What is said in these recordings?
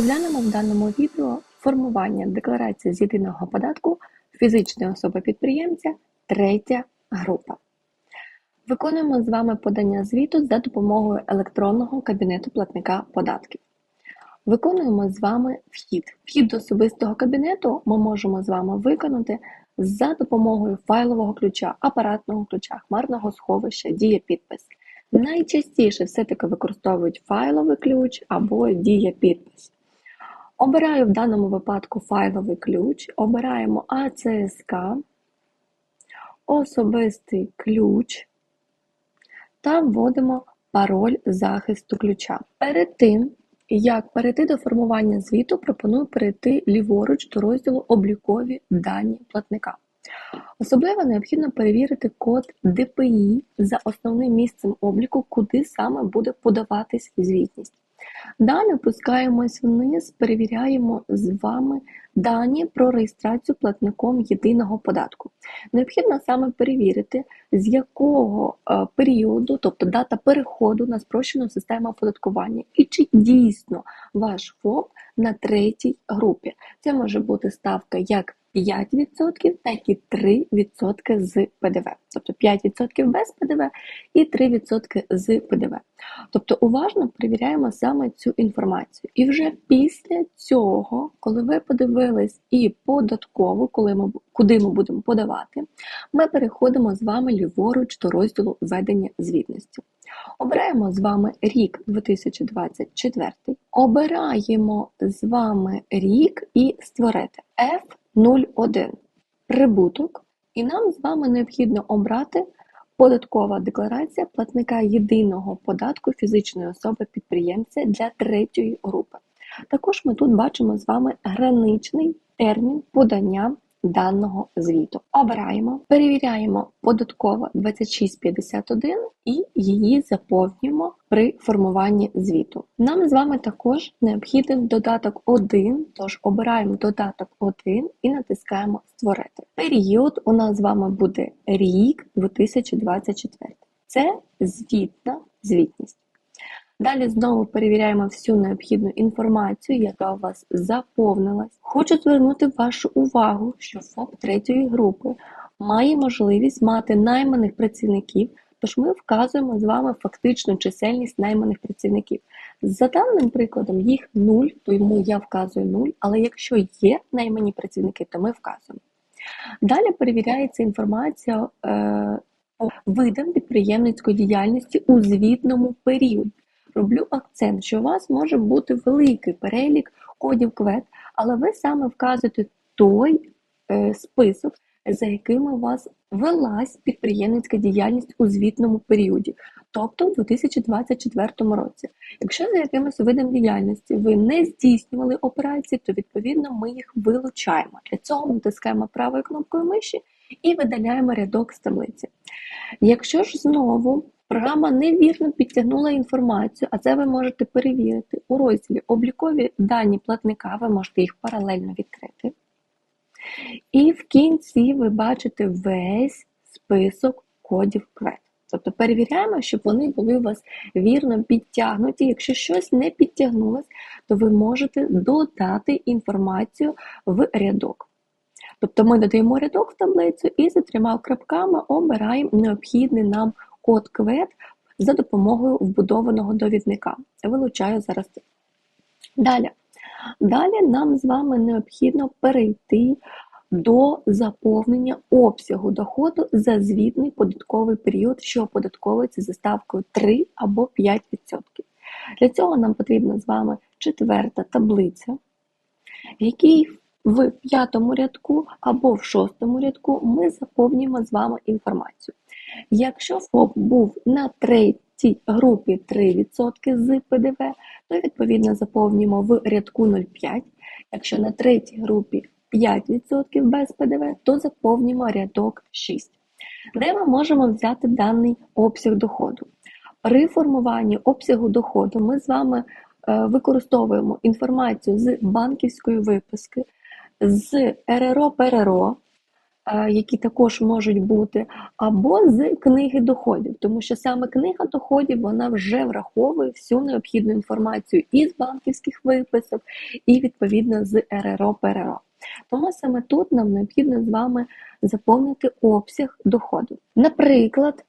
Розглянемо в даному відео формування декларації з єдиного податку фізичної особи-підприємця, третя група. Виконуємо з вами подання звіту за допомогою електронного кабінету платника податків. Виконуємо з вами вхід. Вхід до особистого кабінету ми можемо з вами виконати за допомогою файлового ключа, апаратного ключа, хмарного сховища, дія підпис. Найчастіше все-таки використовують файловий ключ або дія підпис. Обираю в даному випадку файловий ключ, обираємо АЦСК, особистий ключ та вводимо пароль захисту ключа. Перед тим, як перейти до формування звіту, пропоную перейти ліворуч до розділу Облікові дані платника. Особливо необхідно перевірити код ДПІ за основним місцем обліку, куди саме буде подаватись звітність. Далі опускаємось вниз, перевіряємо з вами дані про реєстрацію платником єдиного податку. Необхідно саме перевірити, з якого е, періоду, тобто дата переходу на спрощену систему оподаткування, і чи дійсно ваш ФОП на третій групі. Це може бути ставка як 5%, так і 3% з ПДВ. Тобто 5% без ПДВ і 3% з ПДВ. Тобто уважно перевіряємо саме цю інформацію. І вже після цього, коли ви подивились і податково, коли ми, куди ми будемо подавати, ми переходимо з вами ліворуч до розділу ведення звітності. Обираємо з вами рік 2024, обираємо з вами рік і створити F 01 прибуток, і нам з вами необхідно обрати податкова декларація платника єдиного податку фізичної особи підприємця для третьої групи. Також ми тут бачимо з вами граничний термін подання даного звіту. Обираємо, перевіряємо податково 2651 і її заповнюємо при формуванні звіту. Нам з вами також необхіден додаток 1, тож обираємо додаток 1 і натискаємо Створити. Період у нас з вами буде рік 2024. Це звітна звітність. Далі знову перевіряємо всю необхідну інформацію, яка у вас заповнилась. Хочу звернути вашу увагу, що ФОП третьої групи має можливість мати найманих працівників, тож ми вказуємо з вами фактичну чисельність найманих працівників. За даним прикладом, їх 0, тому я вказую 0, але якщо є наймані працівники, то ми вказуємо. Далі перевіряється інформація е, видам підприємницької діяльності у звітному періоді. Роблю акцент, що у вас може бути великий перелік кодів КВЕД, але ви саме вказуєте той е, список, за якими у вас велась підприємницька діяльність у звітному періоді, тобто у 2024 році. Якщо за якимось видом діяльності ви не здійснювали операції, то відповідно ми їх вилучаємо. Для цього ми натискаємо правою кнопкою миші і видаляємо рядок з таблиці. Якщо ж знову Програма невірно підтягнула інформацію, а це ви можете перевірити у розділі Облікові дані платника, ви можете їх паралельно відкрити. І в кінці ви бачите весь список кодів КВЕД. Тобто перевіряємо, щоб вони були у вас вірно підтягнуті. Якщо щось не підтягнулось, то ви можете додати інформацію в рядок. Тобто ми додаємо рядок в таблицю і за трьома крапками обираємо необхідний нам код КВЕД за допомогою вбудованого довідника. Вилучаю зараз. це. Далі. Далі нам з вами необхідно перейти до заповнення обсягу доходу за звітний податковий період, що оподатковується за ставкою 3 або 5%. Для цього нам потрібна з вами четверта таблиця, в якій в п'ятому рядку або в шостому рядку ми заповнюємо з вами інформацію. Якщо ФОП був на третій групі 3% з ПДВ, то відповідно заповнюємо в рядку 0,5. Якщо на третій групі 5% без ПДВ, то заповнюємо рядок 6. Де ми можемо взяти даний обсяг доходу? При формуванні обсягу доходу ми з вами е, використовуємо інформацію з банківської виписки, з РРО ПРРО, які також можуть бути, або з книги доходів, тому що саме книга доходів вона вже враховує всю необхідну інформацію і з банківських виписок, і відповідно з РРО ПРО. Тому саме тут нам необхідно з вами заповнити обсяг доходу. Наприклад,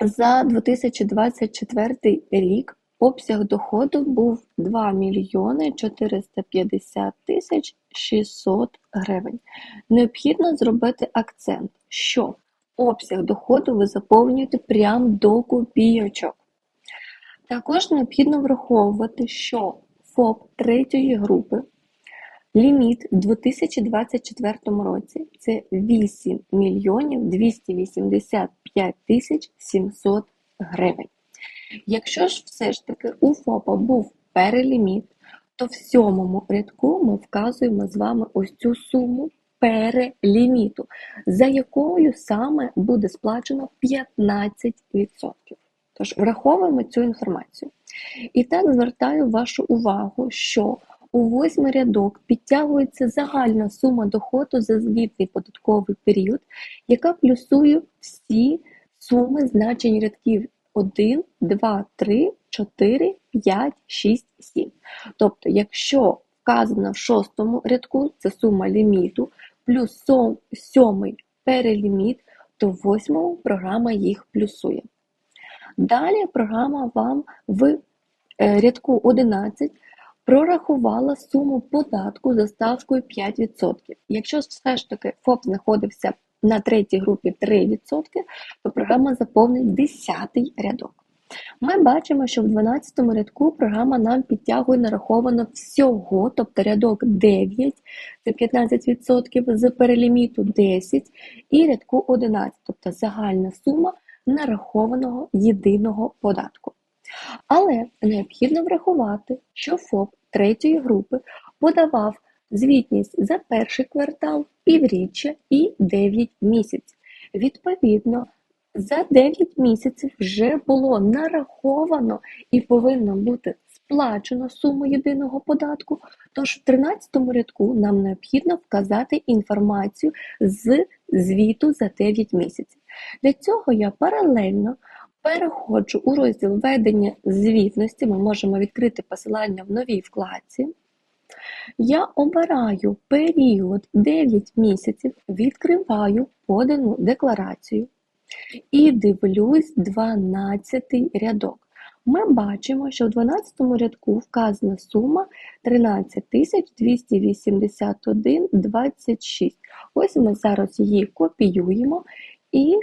за 2024 рік обсяг доходу був 2 мільйони 450 тисяч 600 гривень. Необхідно зробити акцент, що обсяг доходу ви заповнюєте прямо до копійочок. Також необхідно враховувати, що ФОП третьої групи Ліміт у 2024 році це 8 мільйонів 285 тисяч 700 гривень. Якщо ж все ж таки у ФОПа був переліміт, то в сьомому рядку ми вказуємо з вами ось цю суму переліміту, за якою саме буде сплачено 15%. Тож враховуємо цю інформацію. І так звертаю вашу увагу, що у восьмий рядок підтягується загальна сума доходу за звітний податковий період, яка плюсує всі суми значень рядків 1, 2, 3, 4, 5, 6, 7. Тобто, якщо вказано в шостому рядку, це сума ліміту, плюс сьомий переліміт, то в восьмому програма їх плюсує. Далі програма вам в е, рядку 11 прорахувала суму податку за ставкою 5%. Якщо все ж таки ФОП знаходився на третій групі 3%, то програма заповнить 10 рядок. Ми бачимо, що в 12 рядку програма нам підтягує нараховано всього, тобто рядок 9, це 15% з переліміту 10 і рядку 11, тобто загальна сума нарахованого єдиного податку. Але необхідно врахувати, що ФОП третьої групи подавав звітність за перший квартал, півріччя і 9 місяців. Відповідно, за 9 місяців вже було нараховано і повинно бути сплачено суму єдиного податку. Тож в 13 рядку нам необхідно вказати інформацію з звіту за 9 місяців. Для цього я паралельно Переходжу у розділ ведення звітності, ми можемо відкрити посилання в новій вкладці. Я обираю період 9 місяців, відкриваю подану декларацію і дивлюсь 12 рядок. Ми бачимо, що в 12 рядку вказана сума 13 281,26. Ось ми зараз її копіюємо і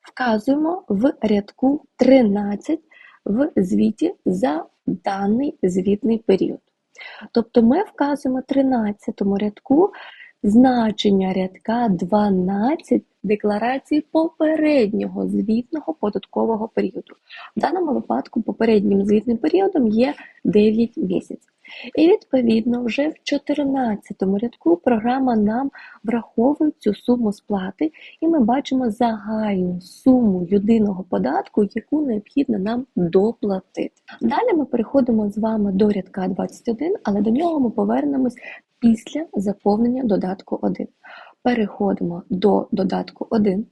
вказуємо в рядку 13 в звіті за даний звітний період. Тобто ми вказуємо в 13 рядку значення рядка 12 декларації попереднього звітного податкового періоду. В даному випадку попереднім звітним періодом є 9 місяців. І відповідно вже в 14 рядку програма нам враховує цю суму сплати, і ми бачимо загальну суму єдиного податку, яку необхідно нам доплатити. Далі ми переходимо з вами до рядка 21, але до нього ми повернемось після заповнення додатку 1. Переходимо до додатку 1,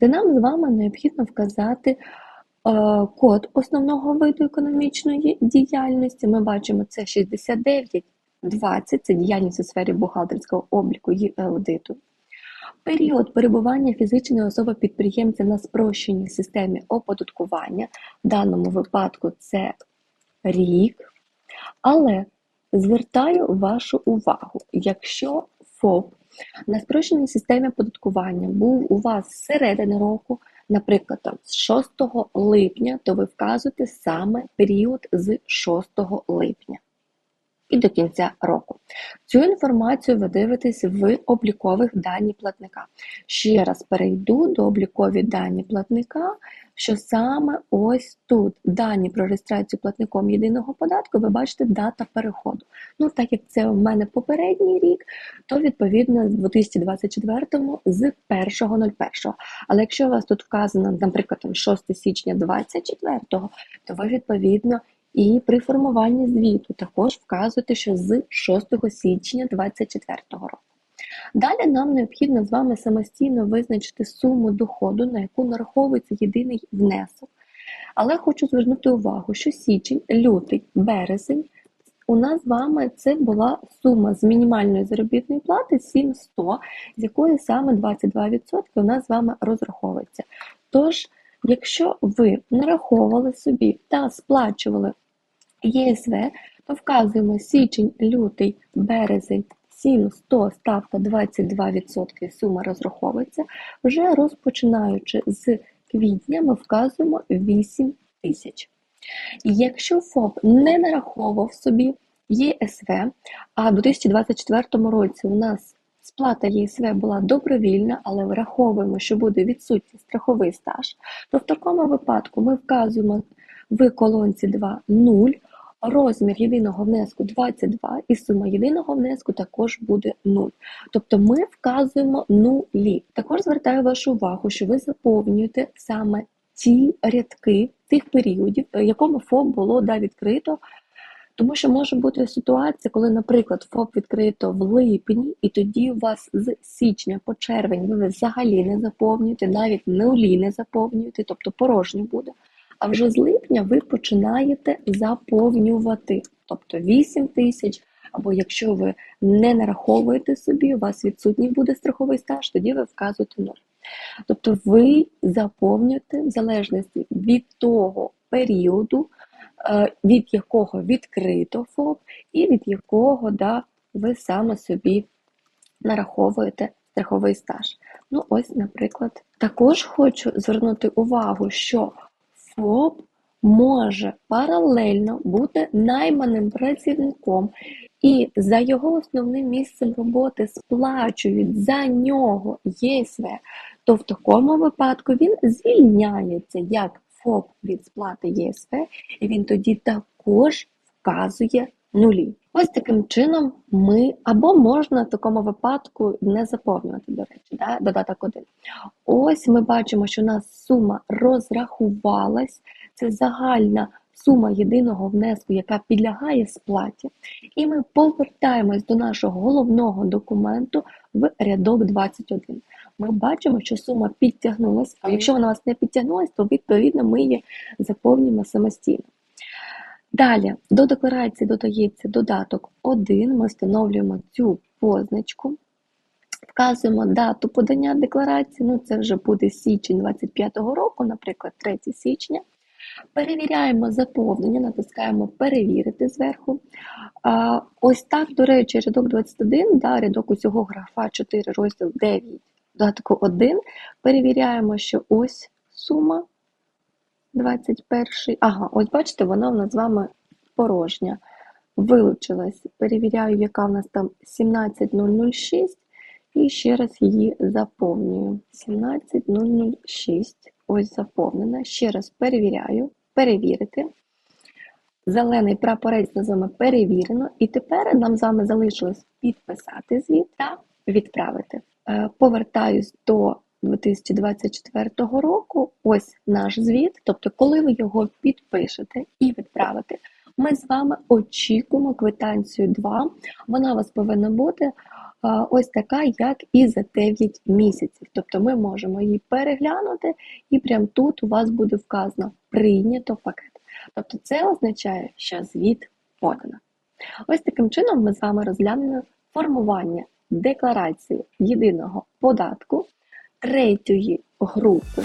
де нам з вами необхідно вказати. Е, код основного виду економічної діяльності ми бачимо це 6920, це діяльність у сфері бухгалтерського обліку і аудиту. Період перебування фізичної особи-підприємця на спрощеній системі оподаткування, в даному випадку це рік. Але звертаю вашу увагу, якщо ФОП на спрощеній системі оподаткування був у вас з середини року, Наприклад, там, з 6 липня, то ви вказуєте саме період з 6 липня і до кінця року. Цю інформацію ви дивитесь в облікових дані платника. Ще раз перейду до облікові дані платника, що саме ось тут дані про реєстрацію платником єдиного податку, ви бачите дата переходу. Ну, так як це у мене попередній рік, то відповідно з 2024 з 1.01. Але якщо у вас тут вказано, наприклад, 6 січня 2024, то ви відповідно і при формуванні звіту також вказуєте, що з 6 січня 2024 року. Далі нам необхідно з вами самостійно визначити суму доходу, на яку нараховується єдиний внесок. Але хочу звернути увагу, що січень, лютий, березень у нас з вами це була сума з мінімальної заробітної плати 7100, з якої саме 22% у нас з вами розраховується. Тож, якщо ви нараховували собі та сплачували ЄСВ, то вказуємо січень, лютий, березень, 7100, ставка 22%, сума розраховується. Вже розпочинаючи з квітня, ми вказуємо 8 тисяч. Якщо ФОП не нараховував собі ЄСВ, а в 2024 році у нас сплата ЄСВ була добровільна, але враховуємо, що буде відсутній страховий стаж, то в такому випадку ми вказуємо в колонці 2 0, розмір єдиного внеску 22 і сума єдиного внеску також буде 0. Тобто ми вказуємо нулі. Також звертаю вашу увагу, що ви заповнюєте саме ті рядки тих періодів, в якому ФОП було да, відкрито. Тому що може бути ситуація, коли, наприклад, ФОП відкрито в липні, і тоді у вас з січня по червень ви взагалі не заповнюєте, навіть нулі не заповнюєте, тобто порожньо буде. А вже з липня ви починаєте заповнювати, тобто 8 тисяч, або якщо ви не нараховуєте собі, у вас відсутній буде страховий стаж, тоді ви вказуєте 0. Тобто ви заповнюєте в залежності від того періоду, від якого відкрито ФОП, і від якого да, ви саме собі нараховуєте страховий стаж. Ну, ось, наприклад, також хочу звернути увагу, що ФОП може паралельно бути найманим працівником, і за його основним місцем роботи сплачують за нього ЄСВ, то в такому випадку він звільняється як ФОП від сплати ЄСВ, і він тоді також вказує нулі. Ось таким чином ми або можна в такому випадку не заповнювати, до речі, да? додаток 1. Ось ми бачимо, що у нас сума розрахувалась, це загальна сума єдиного внеску, яка підлягає сплаті, і ми повертаємось до нашого головного документу в рядок 21. Ми бачимо, що сума підтягнулася, а якщо вона у вас не підтягнулася, то відповідно ми її заповнюємо самостійно. Далі до декларації додається додаток 1, ми встановлюємо цю позначку, вказуємо дату подання декларації, ну це вже буде січень 25 року, наприклад, 3 січня. Перевіряємо заповнення, натискаємо Перевірити зверху. Ось так, до речі, рядок 21, да, рядок усього графа 4, розділ 9, додатку 1. Перевіряємо, що ось сума 21. Ага, ось бачите, вона в нас з вами порожня. Вилучилась. Перевіряю, яка в нас там 17006. І ще раз її заповнюю. 17006. Ось заповнена. Ще раз перевіряю. Перевірити. Зелений прапорець називаємо перевірено. І тепер нам з вами залишилось підписати звіт та відправити. Е, Повертаюсь до 2024 року. Ось наш звіт. Тобто, коли ви його підпишете і відправите, ми з вами очікуємо квитанцію 2. Вона у вас повинна бути ось така, як і за 9 місяців. Тобто ми можемо її переглянути, і прямо тут у вас буде вказано прийнято пакет. Тобто це означає, що звіт подано. Ось таким чином ми з вами розглянули формування декларації єдиного податку третьої групи